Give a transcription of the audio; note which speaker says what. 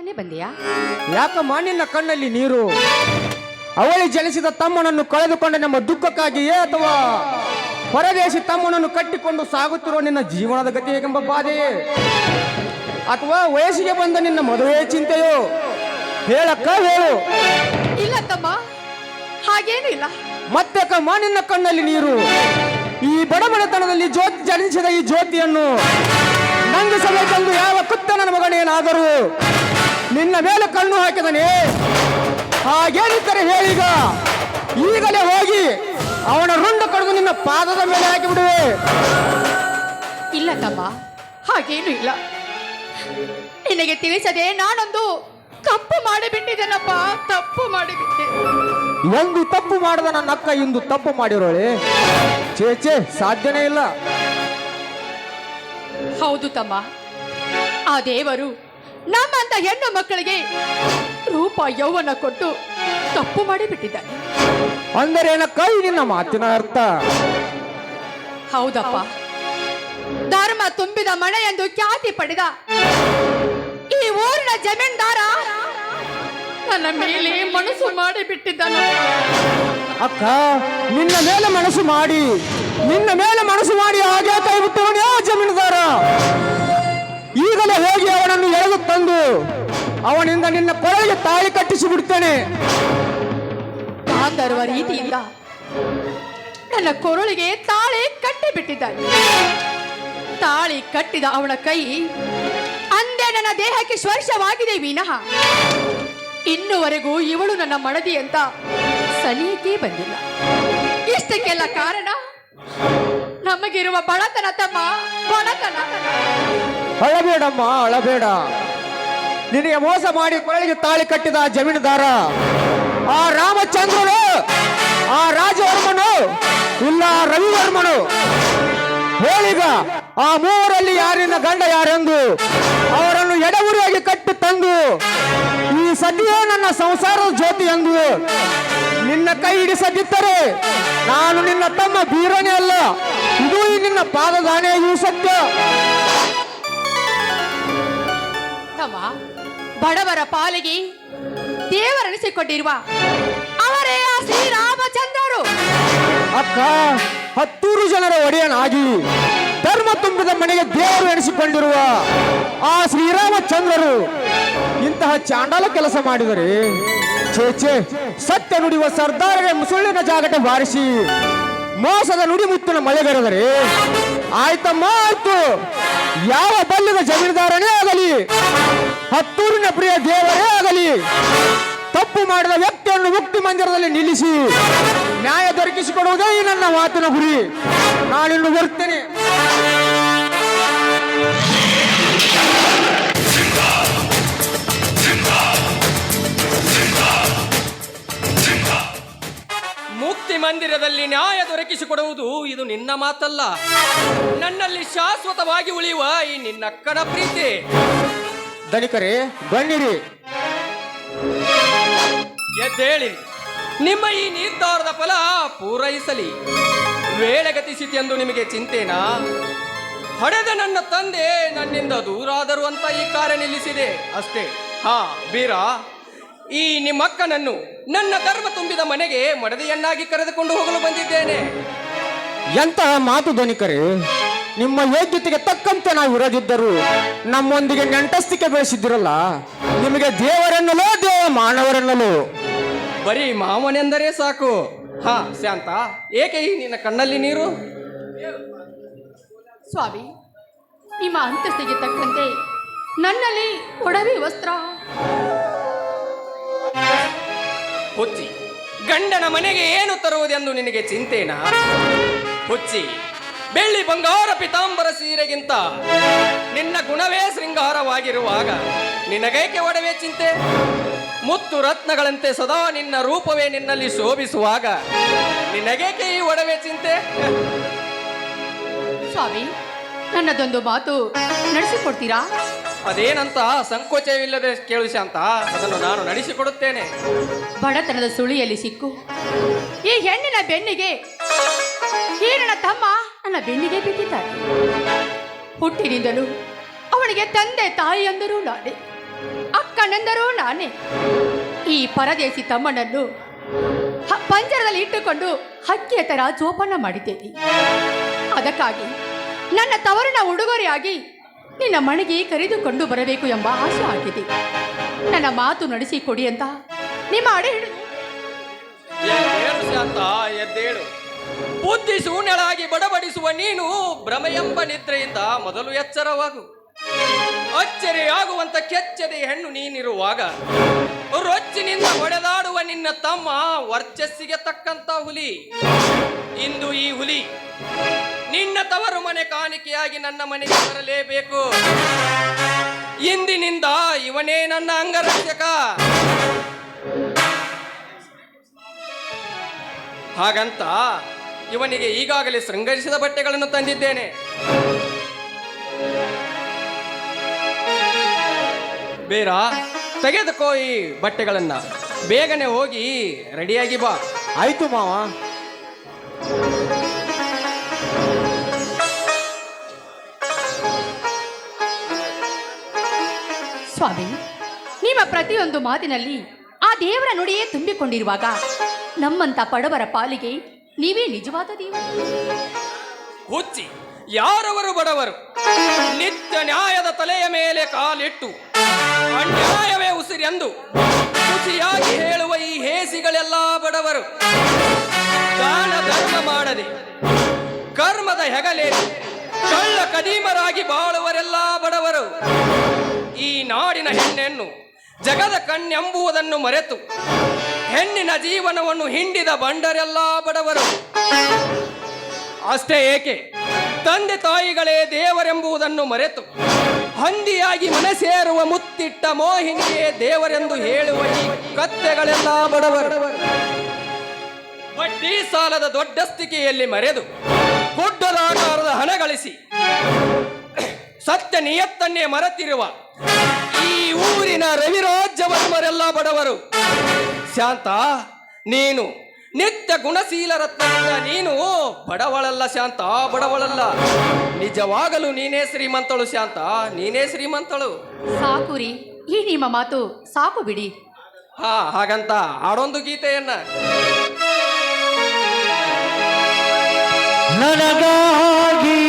Speaker 1: ತಾನೇ ಬಂದಿಯಾ?
Speaker 2: ಯಾಕಮ್ಮ ನಿನ್ನ ಕಣ್ಣಲ್ಲಿ ನೀರು? ಅವಳಿ ಜನಿಸಿದ ತಮ್ಮನನ್ನು ಕಳೆದುಕೊಂಡ ನಮ್ಮ ದುಃಖಕ್ಕಾಗಿಯೇ ಅಥವಾ ಹೊರದೇಶಿ ತಮ್ಮನನ್ನು ಕಟ್ಟಿಕೊಂಡು ಸಾಗುತ್ತಿರುವ ನಿನ್ನ ಜೀವನದ ಗತಿ ಹೇಗೆಂಬ ಬಾಧೆಯೇ ಅಥವಾ ವಯಸ್ಸಿಗೆ ಬಂದ ನಿನ್ನ ಮದುವೆ ಚಿಂತೆಯೋ? ಹೇಳಕ್ಕ ಹೇಳು.
Speaker 1: ಇಲ್ಲ ತಮ್ಮ ಹಾಗೇನಿಲ್ಲ
Speaker 2: ಮತ್ತೆ ಕಮ್ಮ ನಿನ್ನ ಕಣ್ಣಲ್ಲಿ ನೀರು? ಈ ಬಡಮನೆತನದಲ್ಲಿ ಜ್ಯೋತಿ ಜನಿಸಿದ ಈ ಜ್ಯೋತಿಯನ್ನು ನಂದಿಸಬೇಕೆಂದು ಯಾವ ಕುತ್ತನ ಮಗನೇನಾದರೂ ನಿನ್ನ ಮೇಲೆ ಕಣ್ಣು ಹಾಕಿದನೇ. ಹಾಗೇನಿದ್ದರೆ ಹೇಳಿಗ ಈಗಲೇ ಹೋಗಿ ಅವನ ರುಂಡ ಕಡಿದು ನಿನ್ನ ಪಾದದ ಮೇಲೆ ಹಾಕಿಬಿಡುವೆ.
Speaker 1: ಇಲ್ಲ ತಮ್ಮ ಹಾಗೇನು ಇಲ್ಲ. ನಿನಗೆ ತಿಳಿಸದೆ ನಾನೊಂದು ತಪ್ಪು ಮಾಡಿಬಿಟ್ಟಿದ್ದೇನಪ್ಪ ತಪ್ಪು ಮಾಡಿಬಿಟ್ಟೆ.
Speaker 2: ಒಂದು ತಪ್ಪು ಮಾಡದ ನನ್ನ ಅಕ್ಕ ಇಂದು ತಪ್ಪು ಮಾಡಿರೋಳೆ. ಚೇ ಚೇ ಸಾಧ್ಯನೇ ಇಲ್ಲ.
Speaker 1: ಹೌದು ತಮ್ಮ ಆ ದೇವರು ನಮ್ಮಂತ ಹೆಣ್ಣು ಮಕ್ಕಳಿಗೆ ರೂಪ ಯೌವನ ಕೊಟ್ಟು ತಪ್ಪು ಮಾಡಿಬಿಟ್ಟಿದ್ದಾನೆ
Speaker 2: ಅಂದರೇನಕ್ಕ ಈ ನಿನ್ನ ಮಾತಿನ ಅರ್ಥ?
Speaker 1: ಹೌದಪ್ಪ. ಧರ್ಮ ತುಂಬಿದ ಮಳೆ ಎಂದು ಖ್ಯಾತಿ ಪಡೆದ ಈ ಊರಿನ ಜಮೀನ್ದಾರ ನನ್ನ ಮೇಲೆ ಮನಸ್ಸು ಮಾಡಿಬಿಟ್ಟಿದ್ದಾನಪ್ಪ
Speaker 2: ಅಕ್ಕ ನಿನ್ನ ಮೇಲೆ ಮನಸ್ಸು ಮಾಡಿ ನಿನ್ನ ಮೇಲೆ ಮನಸ್ಸು ಮಾಡಿ ಹಾಗೆ ಕೈ ಬಿಟ್ಟವನೇ ಜಮೀನುದಾರ? ಅವನಿಂದ ನಿನ್ನ ಕೊರಳಿಗೆ ತಾಳಿ ಕಟ್ಟಿಸಿ ಬಿಡ್ತೇನೆ.
Speaker 1: ತರುವ ರೀತಿಯಿಂದ ನನ್ನ ಕೊರಳಿಗೆ ತಾಳಿ ಕಟ್ಟಿಬಿಟ್ಟಿದ್ದಾನೆ. ತಾಳಿ ಕಟ್ಟಿದ ಅವನ ಕೈ ಅಂದೇ ನನ್ನ ದೇಹಕ್ಕೆ ಸ್ಪರ್ಶವಾಗಿದೆ ವಿನಃ. ಇನ್ನುವರೆಗೂ ಇವಳು ನನ್ನ ಮಡದಿ ಅಂತ ಸನಿಯಕ್ಕೆ ಬಂದಿಲ್ಲ. ಇಷ್ಟಕ್ಕೆಲ್ಲ ಕಾರಣ ನಮಗಿರುವ ಬಡತನ ತಮ್ಮ ಬಡತನ.
Speaker 2: ಅಳಬೇಡಮ್ಮ ಅಳಬೇಡ. ನಿನಗೆ ಮೋಸ ಮಾಡಿ ಕೊರಳಿಗೆ ತಾಳಿ ಕಟ್ಟಿದ ಜಮೀನುದಾರ, ಆ ರಾಮಚಂದ್ರನು, ಆ ರಾಜವರ್ಮನು, ಇಲ್ಲ ರವಿವರ್ಮನು, ಹೇಳಿಗ, ಆ ಮೂವರಲ್ಲಿ ಯಾರಿನ ಗಂಡ ಯಾರೆಂದು ಅವರನ್ನು ಎಡವುರಿಯಾಗಿ ಕಟ್ಟಿ ತಂದು, ಈ ಸತಿಯೇ ನನ್ನ ಸಂಸಾರದ ಜ್ಯೋತಿ ಎಂದು ನಿನ್ನ ಕೈ ಹಿಡಿಸದಿದ್ದರೆ ನಾನು ನಿನ್ನ ತಮ್ಮ ಬೀರನೇ ಅಲ್ಲ, ಇದು ಈ ನಿನ್ನ ಪಾದದಾನೆ ಇವು ಸತ್ಯ.
Speaker 1: ಬಡವರ ಪಾಲಿಗೆ ದೇವರನಿಸಿಕೊಂಡಿರುವ ಅವರೇ ಆ ಶ್ರೀರಾಮಚಂದ್ರರು.
Speaker 2: ಅಕ್ಕ, ಹತ್ತೂರು ಜನರ ಒಡೆಯನಾಗಿ ಧರ್ಮ ತುಂಬಿದ ಮನೆಗೆ ದೇವರು ಎಣಿಸಿಕೊಂಡಿರುವ ಆ ಶ್ರೀರಾಮಚಂದ್ರರು ಇಂತಹ ಚಾಂಡಾಲ ಕೆಲಸ ಮಾಡಿದರೆ ಛೇ ಸತ್ಯ ನುಡಿಯುವ ಸರ್ದಾರರೇ ಮುಸುಳಿನ ಜಾಗಟ ಬಾರಿಸಿ ಮೋಸದ ನುಡಿ ಮುತ್ತಿನ ಮಳೆಗರೆದರೆ ಆಯ್ತಮ್ಮ, ಆಯ್ತು. ಯಾವ ಬಲ್ಲದ ಜಮೀನ್ದಾರನೇ ಆಗಲಿ ಹತ್ತೂರಿನ ಪ್ರಿಯ ದೇವರೇ ಆಗಲಿ. ತಪ್ಪು ಮಾಡಿದ ವ್ಯಕ್ತಿಯನ್ನು ಮುಕ್ತಿ ಮಂದಿರದಲ್ಲಿ ನಿಲ್ಲಿಸಿ, ನ್ಯಾಯ ದೊರಕಿಸಿಕೊಡುವುದೇ ನನ್ನ ಮಾತಿನ ಗುರಿ. ನಾನಿನ್ನು ಬರ್ತೇನೆ
Speaker 3: ಮುಕ್ತಿ ಮಂದಿರದಲ್ಲಿ ನ್ಯಾಯ ದೊರಕಿಸಿಕೊಡುವುದು ಇದು ನಿನ್ನ ಮಾತಲ್ಲ. ನನ್ನಲ್ಲಿ ಶಾಶ್ವತವಾಗಿ ಉಳಿಯುವ ಈ ಕಡ ಪ್ರೀತಿ.
Speaker 2: ಧನಿಕರೇ ಬನ್ನಿರಿ.
Speaker 3: ಎದ್ದೇಳಿ. ನಿಮ್ಮ ಈ ನಿರ್ಧಾರದ ಫಲ ಪೂರೈಸಲಿ. ವೇಳೆಗತಿಸಿತೆಂದು ನಿಮಗೆ ಚಿಂತೆನಾ? ಹಡೆದ ನನ್ನ ತಂದೆ ನನ್ನಿಂದ ದೂರಾದರು ಅಂತ ಈ ಕಾರ್ಯ ನಿಲ್ಲಿಸಿದೆ. ಅಷ್ಟೇ. ಹಾ ಬೀರ ಈ ನಿಮ್ಮಕ್ಕನನ್ನು ನನ್ನ ಧರ್ಮ ತುಂಬಿದ ಮನೆಗೆ ಮಡದಿಯನ್ನಾಗಿ ಕರೆದುಕೊಂಡು ಹೋಗಲು ಬಂದಿದ್ದೇನೆ.
Speaker 2: ಎಂತಹ ಮಾತು ಧನಿಕರೇ ನಿಮ್ಮ ಯೋಗ್ಯತೆಗೆ ತಕ್ಕಂತೆ ನಾವು ಇರದಿದ್ದರು ನಮ್ಮೊಂದಿಗೆ ನೆಂಟಸ್ತಿಕೆ ಬೆಳೆಸಿದ್ದಿರಲ್ಲ ನಿಮಗೆ ದೇವರೆನ್ನಲೋ ದೇವ ಮಾನವರೆನ್ನಲೋ?
Speaker 3: ಬರೀ ಮಾವನೆಂದರೆ ಸಾಕು. ಹಾ ಶಾಂತ ಏಕೆ ಈ ನಿನ್ನ ಕಣ್ಣಲ್ಲಿ ನೀರು?
Speaker 1: ಸ್ವಾಮಿ ನಿಮ್ಮ ಅಂತಸ್ತಿಗೆ ತಕ್ಕಂತೆ ನನ್ನಲ್ಲಿ ಒಡವೆ ವಸ್ತ್ರ.
Speaker 3: ಹುಚ್ಚಿ ಗಂಡನ ಮನೆಗೆ ಏನು ತರುವುದೆಂದು ನಿನಗೆ ಚಿಂತೆನಾ? ಹುಚ್ಚಿ ಬೆಳ್ಳಿ ಬಂಗಾರ ಪಿತಾಂಬರ ಸೀರೆಗಿಂತ ನಿನ್ನ ಗುಣವೇ ಶೃಂಗಾರವಾಗಿರುವಾಗ ನಿನಗೇಕೆ ಒಡವೆ ಚಿಂತೆ? ಮುತ್ತು ರತ್ನಗಳಂತೆ ಸದಾ ನಿನ್ನ ರೂಪವೇ ನಿನ್ನಲ್ಲಿ ಶೋಭಿಸುವಾಗ ನಿನಗೇಕೆ ಈ ಒಡವೆ ಚಿಂತೆ?
Speaker 1: ಸ್ವಾಮಿ ನನ್ನದೊಂದು ಮಾತು ನಡೆಸಿಕೊಡ್ತೀರಾ?
Speaker 3: ಅದೇನಂತ ಸಂಕೋಚವಿಲ್ಲದೆ ಕೇಳು ಅಂತ ಅದನ್ನು ನಾನು ನಡೆಸಿಕೊಡುತ್ತೇನೆ.
Speaker 1: ಬಡತನದ ಸುಳಿಯಲ್ಲಿ ಸಿಕ್ಕು. ಈ ಹೆಣ್ಣಿನ ಬೆನ್ನಿಗೆ ಹೀರಣ ನನ್ನ ತಮ್ಮ. ನನ್ನ ಬೆನ್ನಿಗೆ ಬಿದ್ದಿದ್ದಾರೆ ಹುಟ್ಟಿನಿಂದಲೂ ಅವನಿಗೆ ತಂದೆ ತಾಯಿ ಅಂದರೂ ನಾನೇ ಅಕ್ಕ ಕಣ್ಣಂದರೂ ನಾನೇ. ಈ ಪರದೇಶಿ ತಮ್ಮನನ್ನು ಪಂಜರದಲ್ಲಿ ಇಟ್ಟುಕೊಂಡು ಹಕ್ಕಿಯ ತರ ಜೋಪಾನ ಮಾಡಿದ್ದೇನೆ. ಅದಕ್ಕಾಗಿ ನನ್ನ ತವರಿನ ಉಡುಗೊರೆಯಾಗಿ ನಿನ್ನ ಮನೆಗೆ ಕರೆದುಕೊಂಡು ಬರಬೇಕು ಎಂಬ ಆಸೆ ಆಗಿದೆ. ನನ್ನ ಮಾತು ನಡೆಸಿಕೊಡಿ ಅಂತ ನಿಮ್ಮ ಅಡೆ ಹಿಡಿದು
Speaker 3: ಬುದ್ಧಿ ಶೂನ್ಯಳಾಗಿ ಬಡಬಡಿಸುವ ನೀನು ಭ್ರಮೆಯೆಂಬ ನಿದ್ರೆಯಿಂದ ಮೊದಲು ಎಚ್ಚರವಾಗು. ಅಚ್ಚರಿಯಾಗುವಂತ ಕೆಚ್ಚದೆ ಹೆಣ್ಣು ನೀನಿರುವಾಗ ರೊಚ್ಚಿನಿಂದ ಹೊಡೆದಾಡುವ ನಿನ್ನ ತಮ್ಮ ವರ್ಚಸ್ಸಿಗೆ ತಕ್ಕಂತ ಹುಲಿ. ಇಂದು ಈ ಹುಲಿ ನಿನ್ನ ತವರು ಮನೆ ಕಾಣಿಕೆಯಾಗಿ ನನ್ನ ಮನೆಗೆ ಬರಲೇಬೇಕು. ಇಂದಿನಿಂದ ಇವನೇ ನನ್ನ ಅಂಗರಕ್ಷಕ. ಹಾಗಂತ ಇವನಿಗೆ ಈಗಾಗಲೇ ಶೃಂಗರಿಸಿದ ಬಟ್ಟೆಗಳನ್ನು ತಂದಿದ್ದೇನೆ. ಬೇರ ತೆಗೆದುಕೋ ಈ ಬಟ್ಟೆಗಳನ್ನ. ಬೇಗನೆ ಹೋಗಿ ರೆಡಿಯಾಗಿ ಬಾ.
Speaker 2: ಆಯ್ತು ಮಾವ.
Speaker 1: ಸ್ವಾಮಿ ನಿಮ್ಮ ಪ್ರತಿಯೊಂದು ಮಾತಿನಲ್ಲಿ ಆ ದೇವರ ನುಡಿಯೇ ತುಂಬಿಕೊಂಡಿರುವಾಗ ನಮ್ಮಂತ ಬಡವರ ಪಾಲಿಗೆ ನೀವೇ ನಿಜವಾದ ದೇವರು.
Speaker 3: ಹುಚ್ಚಿ, ಯಾರವರು ಬಡವರು? ನಿತ್ಯ ನ್ಯಾಯದ ತಲೆಯ ಮೇಲೆ ಕಾಲಿಟ್ಟು, ಅನ್ಯಾಯವೇ ಉಸಿರೆಂದು ಖುಷಿಯಾಗಿ ಹೇಳುವ ಈ ಹೇಸಿಗಳೆಲ್ಲ ಬಡವರು. ದಾನ ಧರ್ಮ ಮಾಡದೆ, ಕರ್ಮದ ಹೆಗಲೇ, ಕಳ್ಳ ಕದೀಮರಾಗಿ ಬಾಳುವರೆಲ್ಲ ಬಡವರು. ಈ ನಾಡಿನ ಹೆಣ್ಣೆನ್ನು ಜಗದ ಕಣ್ಣೆಂಬುವುದನ್ನು ಮರೆತು ಹೆಣ್ಣಿನ ಜೀವನವನ್ನು ಹಿಂಡಿದ ಬಂಡರೆಲ್ಲ ಬಡವರು. ಅಷ್ಟೇ ಏಕೆ? ತಂದೆ ತಾಯಿಗಳೇ ದೇವರೆಂಬುದನ್ನು ಮರೆತು ಹಂದಿಯಾಗಿ ಮನಸೇರುವ ಮುತ್ತಿಟ್ಟ ಮೋಹಿನಿಯೇ ದೇವರೆಂದು ಹೇಳುವ ಈ ಕತ್ತೆಗಳೆಲ್ಲ ಬಡವರು. ಬಡ್ಡಿ ಸಾಲದ ದೊಡ್ಡಸ್ತಿಕೆಯಲ್ಲಿ ಮರೆದು ಗುಡ್ಡದಾಕಾರದ ಹಣ ಗಳಿಸಿ ಸತ್ಯ ನಿಯತ್ತನ್ನೇ ಮರೆತಿರುವ ಈ ಊರಿನ ರವಿರಾಜ್ಯವರ್ಮರೆಲ್ಲ ಬಡವರು. ಶಾಂತ ನೀನು ನಿತ್ಯ ಗುಣಶೀಲ ರತ್ನದಿಂದ ನೀನು ಬಡವಳಲ್ಲ ಶಾಂತ ಬಡವಳಲ್ಲ. ನಿಜವಾಗಲು ನೀನೇ ಶ್ರೀಮಂತಳು ಶಾಂತ ನೀನೇ ಶ್ರೀಮಂತಳು.
Speaker 1: ಸಾಕು ರೀ ಈ ನಿಮ್ಮ ಮಾತು ಸಾಕು ಬಿಡಿ.
Speaker 3: ಹಾ ಹಾಗಂತ ಆಡೊಂದು ಗೀತೆಯನ್ನ.
Speaker 2: ನನಗಾಗಿ